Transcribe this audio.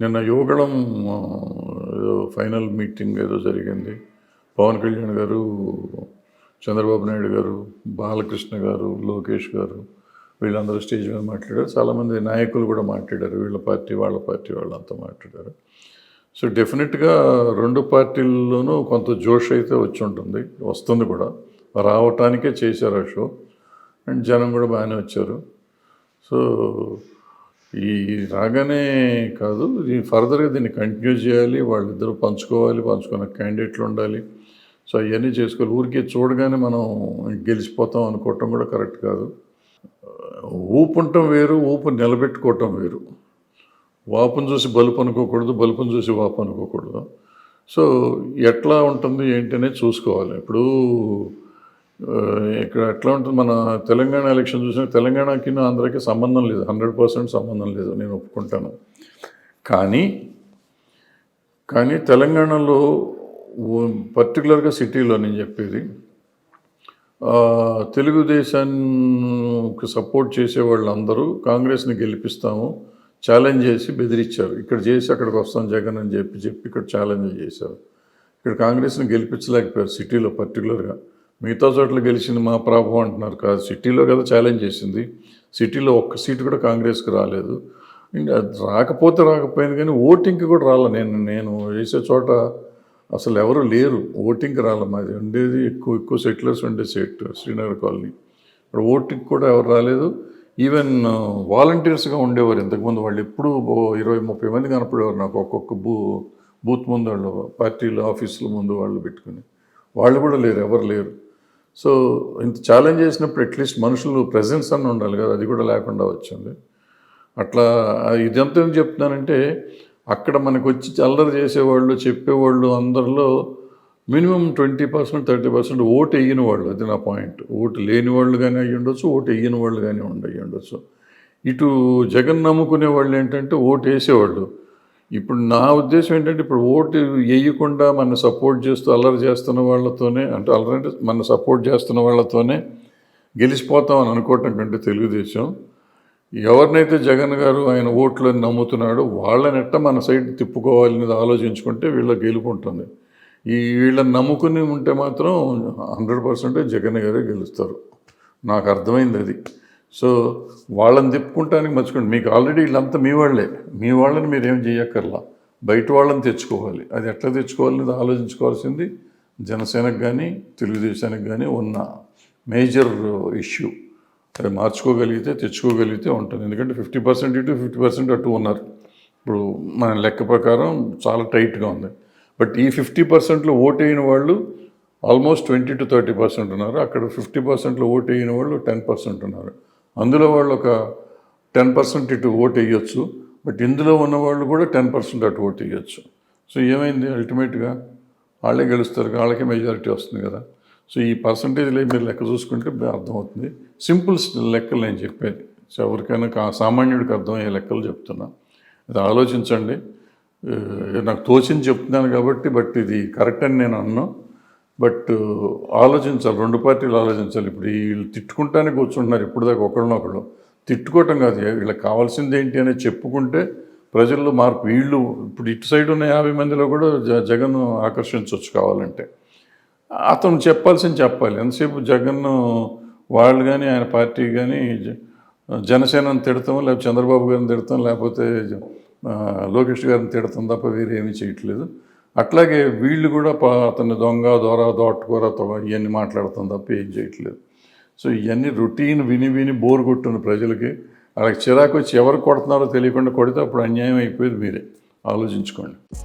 నిన్న Yuvagalam final meeting ఏదో జరిగింది. పవన్ కళ్యాణ్ గారు చంద్రబాబు నాయుడు గారు బాలకృష్ణ గారు లోకేష్ గారు వీళ్ళందరూ స్టేజ్ మీద మాట్లాడారు. చాలామంది నాయకులు కూడా మాట్లాడారు. వీళ్ళ పార్టీ వాళ్ళ పార్టీ వాళ్ళంతా మాట్లాడారు. సో డెఫినెట్గా రెండు పార్టీల్లోనూ కొంత జోష్ అయితే వచ్చి ఉంటుంది. వస్తుంది కూడా. రావటానికే చేశారు ఆ షో. అండ్ జనం కూడా బాగానే వచ్చారు. సో ఈ రాగానే కాదు దీన్ని ఫర్దర్గా దీన్ని కంటిన్యూ చేయాలి వాళ్ళిద్దరూ పంచుకోవాలి పంచుకున్న క్యాండిడేట్లు ఉండాలి. సో అవన్నీ చేసుకోవాలి. ఊరికే చూడగానే మనం గెలిచిపోతాం అనుకోవటం కూడా కరెక్ట్ కాదు. ఊపు ఉండటం వేరు ఊపు నిలబెట్టుకోవటం వేరు. వాపును చూసి బలుపు అనుకోకూడదు బలుపును చూసి వాపు అనుకోకూడదు. సో ఎట్లా ఉంటుంది ఏంటి అనేది చూసుకోవాలి. ఇప్పుడు ఇక్కడ ఎట్లా ఉంటుంది? మన తెలంగాణ ఎలక్షన్ చూసిన తెలంగాణకి ఆంధ్రాకి సంబంధం లేదు. హండ్రెడ్ పర్సెంట్ సంబంధం లేదు. నేను ఒప్పుకుంటాను. కానీ కానీ తెలంగాణలో పర్టికులర్గా సిటీలో నేను చెప్పేది తెలుగుదేశానికి సపోర్ట్ చేసే వాళ్ళందరూ కాంగ్రెస్ని గెలిపిస్తాము ఛాలెంజ్ చేసి బెదిరించారు ఇక్కడ చేసి అక్కడికి వస్తాం జగన్ అని చెప్పి చెప్పి ఇక్కడ ఛాలెంజ్ చేశారు. ఇక్కడ కాంగ్రెస్ని గెలిపించలేకపోయారు సిటీలో పర్టికులర్గా. మిగతా చోట్ల గెలిచింది మా ప్రభావం అంటున్నారు కాదు. సిటీలో కదా ఛాలెంజ్ చేసింది. సిటీలో ఒక్క సీటు కూడా కాంగ్రెస్కి రాలేదు. ఇంకా రాకపోతే రాకపోయింది కానీ ఓటింగ్కి కూడా రాలే. నేను నేను వేసే చోట అసలు ఎవరు లేరు. ఓటింగ్కి రాలే మాది. ఉండేది ఎక్కువ ఎక్కువ సెటిలర్స్ ఉండే సెట్ శ్రీనగర్ కాలనీ. ఇక్కడ ఓటింగ్ కూడా ఎవరు రాలేదు. ఈవెన్ వాలంటీర్స్గా uh, ఉండేవారు. ఇంతకుముందు వాళ్ళు ఎప్పుడు ఇరవై ముప్పై మంది కనపడేవారు నాకు. ఒక్కొక్క బూ బూత్ ముందు వాళ్ళు పార్టీలు ఆఫీసుల ముందు వాళ్ళు పెట్టుకుని. వాళ్ళు కూడా లేరు. ఎవరు లేరు. సో ఇంత ఛాలెంజ్ చేసినప్పుడు అట్లీస్ట్ మనుషులు ప్రెజెన్స్ అన్న ఉండాలి కదా అది కూడా లేకుండా వచ్చింది. అట్లా ఇదంతా ఏం చెప్తున్నానంటే అక్కడ మనకు వచ్చి అల్లరి చేసేవాళ్ళు చెప్పేవాళ్ళు అందరిలో minimum twenty percent thirty percent vote వేయని వాళ్ళు అది నా పాయింట్ ఓటు లేని వాళ్ళు కానీ అయ్యి ఉండొచ్చు ఓటు వేయని వాళ్ళు కానీ ఉండి అయ్యి ఉండొచ్చు. ఇటు జగన్ నమ్ముకునే వాళ్ళు ఏంటంటే ఓటు వేసేవాళ్ళు. ఇప్పుడు నా ఉద్దేశం ఏంటంటే ఇప్పుడు ఓటు వేయకుండా మన సపోర్ట్ చేస్తూ అల్లరి చేస్తున్న వాళ్ళతోనే అంటే అల్లరి అంటే మన సపోర్ట్ చేస్తున్న వాళ్ళతోనే గెలిచిపోతాం అని అనుకోవటం కంటే తెలుగుదేశం. ఎవరినైతే జగన్ గారు ఆయన ఓట్లని నమ్ముతున్నాడో వాళ్ళనెట్ట మన సైడ్ తిప్పుకోవాలనేది ఆలోచించుకుంటే వీళ్ళ గెలుపుంటుంది ఈ వీళ్ళని నమ్ముకుని ఉంటే మాత్రం హండ్రెడ్ పర్సెంట్ జగన్ గారే గెలుస్తారు. నాకు అర్థమైంది అది. సో వాళ్ళని తిప్పుకుంటానికి మర్చుకోండి మీకు ఆల్రెడీ వీళ్ళంతా మీ వాళ్ళే. మీ వాళ్ళని మీరు ఏం చేయక్కర్లా. బయట వాళ్ళని తెచ్చుకోవాలి. అది ఎట్లా తెచ్చుకోవాలనేది ఆలోచించుకోవాల్సింది జనసేనకు కానీ తెలుగుదేశానికి కానీ ఉన్న మేజర్ ఇష్యూ. అది మార్చుకోగలిగితే తెచ్చుకోగలిగితే ఉంటుంది. ఎందుకంటే ఫిఫ్టీ పర్సెంట్ ఇటు ఫిఫ్టీ పర్సెంట్ అటు ఉన్నారు. ఇప్పుడు మన లెక్క ప్రకారం చాలా టైట్గా ఉంది. బట్ ఈ ఫిఫ్టీ పర్సెంట్లో ఓట్ అయిన వాళ్ళు almost twenty to thirty percent ఉన్నారు. అక్కడ ఫిఫ్టీ పర్సెంట్లో ఓట్ అయిన వాళ్ళు టెన్ పర్సెంట్ ఉన్నారు. అందులో వాళ్ళు ఒక టెన్ పర్సెంట్ ఇటు ఓట్ వేయొచ్చు బట్ ఇందులో ఉన్న వాళ్ళు కూడా టెన్ పర్సెంట్ అటు ఓట్ వేయొచ్చు. సో ఏమైంది అల్టిమేట్గా? వాళ్ళే గెలుస్తారు వాళ్ళకే మెజారిటీ వస్తుంది కదా. సో ఈ పర్సంటేజ్లో మీరు లెక్క చూసుకుంటే అర్థమవుతుంది. సింపుల్ లెక్కలు నేను చెప్పేది. సో ఎవరికైనా కా- సామాన్యుడికి అర్థమయ్యే లెక్కలు చెప్తున్నా. ఇది ఆలోచించండి. నాకు తోచింది చెప్తున్నాను కాబట్టి బట్ ఇది కరెక్ట్ అని నేను అన్నాను బట్ ఆలోచించాలి రెండు పార్టీలు ఆలోచించాలి. ఇప్పుడు వీళ్ళు తిట్టుకుంటానే కూర్చుంటున్నారు ఇప్పుడు దాకా ఒకరినొకళ్ళు తిట్టుకోవటం కాదు వీళ్ళకి కావాల్సింది ఏంటి అనేది చెప్పుకుంటే ప్రజల్లో మార్పు. వీళ్ళు ఇప్పుడు ఇటు సైడ్ ఉన్న యాభై మందిలో కూడా జ జగన్ ఆకర్షించవచ్చు కావాలంటే. అతను చెప్పాల్సింది చెప్పాలి. ఎంతసేపు జగన్ వాళ్ళు కానీ ఆయన పార్టీ కానీ జనసేనను జనసేనని తిడతాం లేకపోతే చంద్రబాబు గారిని తిడతాం లేకపోతే లోకేష్ గారిని తిడతాం తప్ప వేరే ఏమీ చేయట్లేదు. అట్లాగే వీళ్ళు కూడా ప- అతన్ని దొంగ దొర దోట్టుకోర ఇవన్నీ మాట్లాడతాం తప్ప ఏం చేయట్లేదు. సో ఇవన్నీ రొటీన్ విని విని బోర్ కొట్టున్న ప్రజలకి వాళ్ళకి చిరాకు వచ్చి ఎవరు కొడుతున్నారో తెలియకుండా కొడితే అప్పుడు అన్యాయం అయిపోయేది మీరే. ఆలోచించుకోండి.